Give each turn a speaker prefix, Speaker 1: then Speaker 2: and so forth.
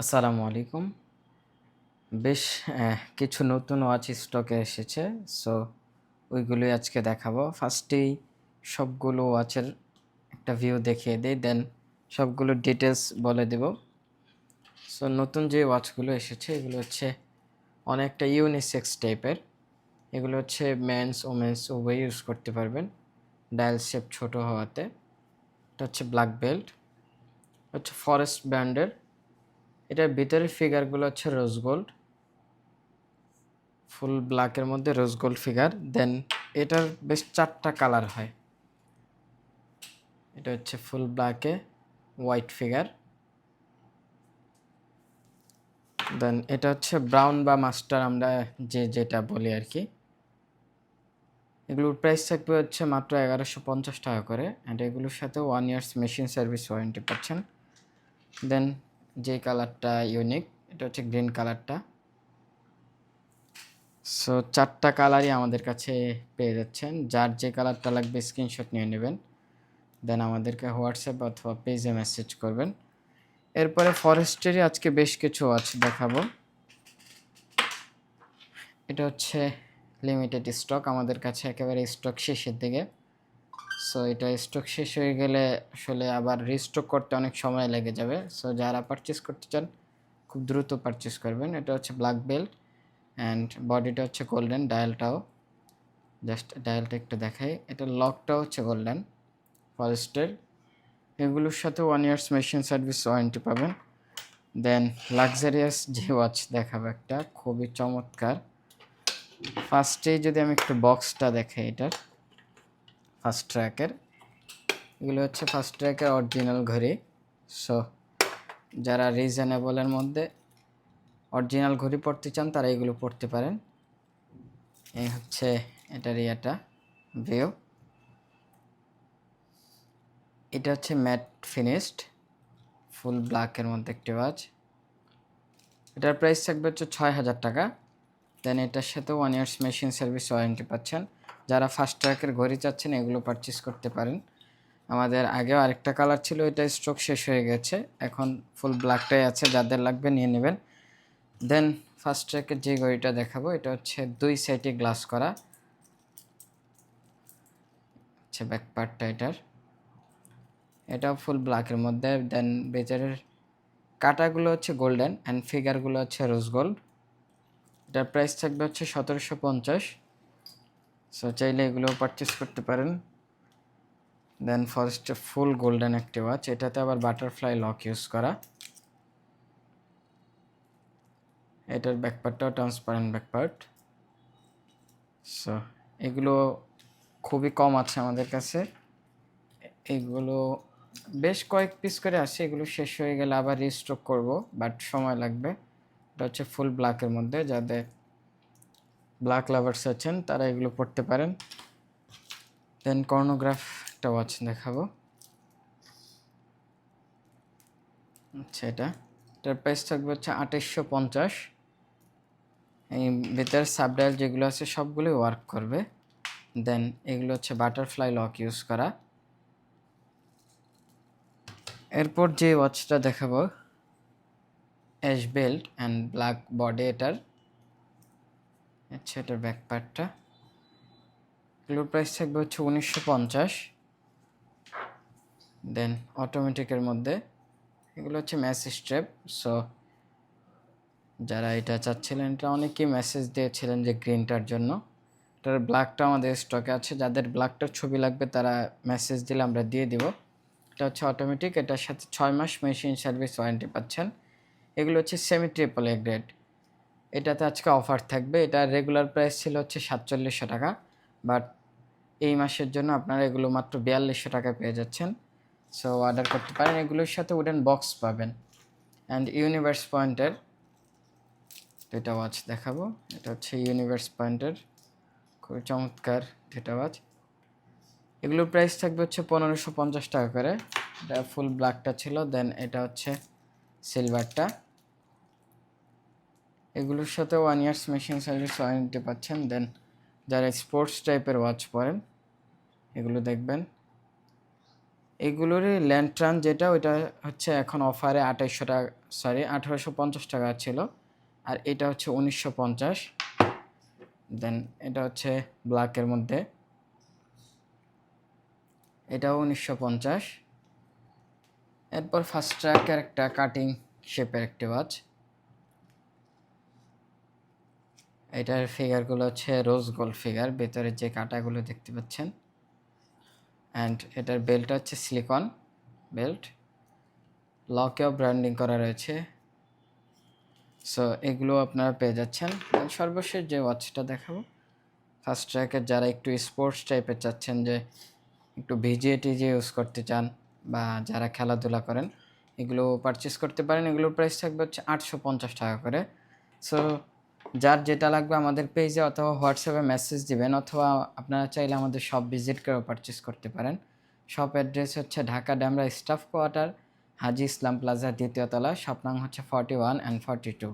Speaker 1: আসসালামু আলাইকুম। বেশ কিছু নতুন ওয়াচ স্টকে এসেছে। সো ওইগুলোই আজকে দেখাবো। ফার্স্টেই সবগুলো ওয়াচের একটা ভিউ দেখিয়ে দিই দেন সবগুলো ডিটেলস বলে দেব। সো নতুন যে ওয়াচগুলো এসেছে, এগুলো হচ্ছে অনেকটা ইউনিসেক্স টাইপের এগুলো হচ্ছে মেন্স ওমেন্স উভয় ইউজ করতে পারবেন। ডায়াল শেপ ছোট হওয়াতে। এটা হচ্ছে ব্ল্যাক বেল্ট হচ্ছে ফরেস্ট ব্র্যান্ডের এটার ভিতরের ফিগারগুলো হচ্ছে রোজ গোল্ড ফুল ব্ল্যাকের মধ্যে রোজ গোল্ড ফিগার দেন এটার বেশ চারটা কালার হয়। এটা হচ্ছে ফুল ব্ল্যাকে হোয়াইট ফিগার দেন এটা হচ্ছে ব্রাউন বা মাস্টার আমরা যে যেটা বলি আর কি। এগুলোর প্রাইস থাকবে হচ্ছে মাত্র এগারোশো পঞ্চাশ টাকা করে অ্যান্ড এগুলোর সাথে one years machine service warranty পাচ্ছেন। দেন যে কালারটা ইউনিক এটা হচ্ছে গ্রিন কালারটা। সো চারটা কালারই আমাদের কাছে পেয়ে যাচ্ছেন। যার যে কালারটা লাগবে স্ক্রিনশট নিয়ে নেবেন। দেন আমাদেরকে হোয়াটসঅ্যাপ অথবা পেজে মেসেজ করবেন। এরপরে ফরেস্টেরই আজকে বেশ কিছু আছে দেখাবো। এটা হচ্ছে লিমিটেড স্টক আমাদের কাছে একেবারে স্টক শেষের দিকে। সো এটা স্টক শেষ হয়ে গেলে আসলে আবার রিস্টক করতে অনেক সময় লেগে যাবে। সো যারা পারচেস করতে চান, খুব দ্রুত পারচেস করবেন। এটা হচ্ছে ব্ল্যাক বেল্ট অ্যান্ড বডিটা হচ্ছে গোল্ডেন ডায়ালটাও জাস্ট ডায়ালটা একটু দেখাই। এটা লকটাও হচ্ছে গোল্ডেন ফরেস্টের এগুলোর সাথে one years machine service warranty পাবেন। দেন লাক্সারিয়াস যে ওয়াচ দেখাবো একটা, খুবই চমৎকার। ফার্স্টে যদি আমি একটু বক্সটা দেখাই এটার। ফার্স্ট ট্র্যাকের। এগুলো হচ্ছে ফার্স্ট ট্র্যাকের অরিজিনাল ঘড়ি। সো যারা রিজনেবলের মধ্যে অরিজিনাল ঘড়ি পড়তে চান, তারা এগুলো পড়তে পারেন। এই হচ্ছে এটার ইয়েটা ভিউ এটা হচ্ছে ম্যাট ফিনিশড ফুল ব্ল্যাকের মধ্যে একটি ওয়াচ এটার প্রাইস থাকবে হচ্ছে ছয় হাজার টাকা। দেন এটার সাথে one years machine service warranty পাচ্ছেন। যারা ফাস্ট ট্র্যাকের ঘড়ি চাচ্ছেন, এগুলো পারচেস করতে পারেন। আমাদের আগেও আরেকটা কালার ছিল এটা স্টক শেষ হয়ে গেছে। এখন ফুল ব্ল্যাকটাই আছে, যাদের লাগবে নিয়ে নেবেন। দেন ফার্স্ট ট্র্যাকের যে ঘড়িটা দেখাবো, এটা হচ্ছে দুই সাইডে গ্লাস করা। হচ্ছে ব্যাক পার্টটা এটার। এটাও ফুল ব্ল্যাকের মধ্যে। দেন বেচারের কাটাগুলো হচ্ছে গোল্ডেন অ্যান্ড ফিগারগুলো হচ্ছে রোজ গোল্ড এটার প্রাইস থাকবে হচ্ছে সতেরোশো পঞ্চাশ। সো চাইলে এগুলো পারচেস করতে পারেন। দেন ফার্স্ট ফুল গোল্ডেন একটি ওয়াচ এটাতে আবার বাটারফ্লাই লক ইউজ করা। এটার ব্যাকপার্টটাও ট্রান্সপারেন্ট ব্যাকপার্ট সো এগুলো খুবই কম আছে আমাদের কাছে। এগুলো বেশ কয়েক পিস করে আসে, এগুলো শেষ হয়ে গেলে আবার রিস্টক করব বাট সময় লাগবে। এটা হচ্ছে ফুল ব্ল্যাকের মধ্যে যাদের ব্ল্যাক লাভার্স আছেন, তারা এগুলো পড়তে পারেন। দেন কর্নোগ্রাফ একটা ওয়াচ দেখাবো। আচ্ছা এটা। এটার প্রাইস থাকবে হচ্ছে আঠাইশশো পঞ্চাশ। এই ভিতরের সাবডাইল যেগুলো আছে, সবগুলোই ওয়ার্ক করবে। দেন এগুলো হচ্ছে বাটারফ্লাই লক ইউজ করা। এরপর যে ওয়াচটা দেখাবো ash belt and black body এটার। আচ্ছা এটার ব্যাক পার্টটা এগুলোর প্রাইস থাকবে হচ্ছে উনিশশো পঞ্চাশ। দেন অটোমেটিকের মধ্যে। এগুলো হচ্ছে মেসেজ স্ট্রেপ সো যারা এটা চাচ্ছিলেন, এটা অনেকেই মেসেজ দিয়েছিলেন যে গ্রিনটার জন্য। এটার ব্ল্যাকটা আমাদের স্টকে আছে। যাদের ব্ল্যাকটার ছবি লাগবে, তারা মেসেজ দিলে আমরা দিয়ে দিব। এটা হচ্ছে অটোমেটিক এটার সাথে ছয় মাস মেশিন সার্ভিস ওয়ারেন্টি পাচ্ছেন। এগুলো হচ্ছে সেমি ট্রিপল এ গ্রেড এটাতে আজকে অফার থাকবে। এটা রেগুলার প্রাইস ছিল হচ্ছে সাতচল্লিশশো টাকা বাট এই মাসের জন্য আপনারা এগুলো মাত্র বিয়াল্লিশশো টাকায় পেয়ে যাচ্ছেন। সো অর্ডার করতে পারেন। এগুলোর সাথে উডেন বক্স পাবেন। অ্যান্ড ইউনিভার্স পয়েন্টের দুটা ওয়াচ দেখাবো। এটা হচ্ছে ইউনিভার্স পয়েন্টের খুবই চমৎকার দুটা ওয়াচ এগুলোর প্রাইস থাকবে হচ্ছে পনেরোশো পঞ্চাশ টাকা করে। এটা ফুল ব্ল্যাকটা ছিল দেন এটা হচ্ছে সিলভারটা এগুলোর সাথে one years machine service warranty পাচ্ছেন। দেন যারা স্পোর্টস টাইপের ওয়াচ পরেন, এগুলো দেখবেন। এগুলোরই ল্যান্ট্রান যেটা, ওইটা হচ্ছে এখন অফারে আঠাইশশো টাকা সরি আঠারোশো পঞ্চাশ টাকা ছিল। আর এটা হচ্ছে উনিশশো পঞ্চাশ। দেন এটা হচ্ছে ব্ল্যাকের মধ্যে। এটাও উনিশশো পঞ্চাশ। এরপর ফার্স্ট ট্র্যাকের একটা কাটিং শেপের একটি ওয়াচ এটার ফিগারগুলো হচ্ছে রোজ গোল্ড ফিগার ভেতরে যে কাটাগুলো দেখতে পাচ্ছেন। অ্যান্ড এটার বেল্টটা হচ্ছে সিলিকন বেল্ট লকেও ব্র্যান্ডিং করা রয়েছে। সো এগুলো আপনারা পেয়ে যাচ্ছেন। সর্বশেষ যে ওয়াচটা দেখাবো ফার্স্ট ট্র্যাকের যারা একটু স্পোর্টস টাইপের চাচ্ছেন যে একটু ভিজিএ টিজিএ ইউজ করতে চান বা যারা খেলাধুলা করেন, এগুলো পারচেস করতে পারেন। এগুলোর প্রাইস থাকবে হচ্ছে আটশো পঞ্চাশ টাকা করে। সো যার যেটা লাগবে আমাদের পেজে অথবা হোয়াটসঅ্যাপে মেসেজ দিবেন, অথবা আপনারা চাইলে আমাদের শপ ভিজিট করেও পারচেস করতে পারেন। শপ অ্যাড্রেস হচ্ছে Dhaka Demra staff quarter Haji Islam plaza দ্বিতীয়তলা shop নাম হচ্ছে forty one and forty two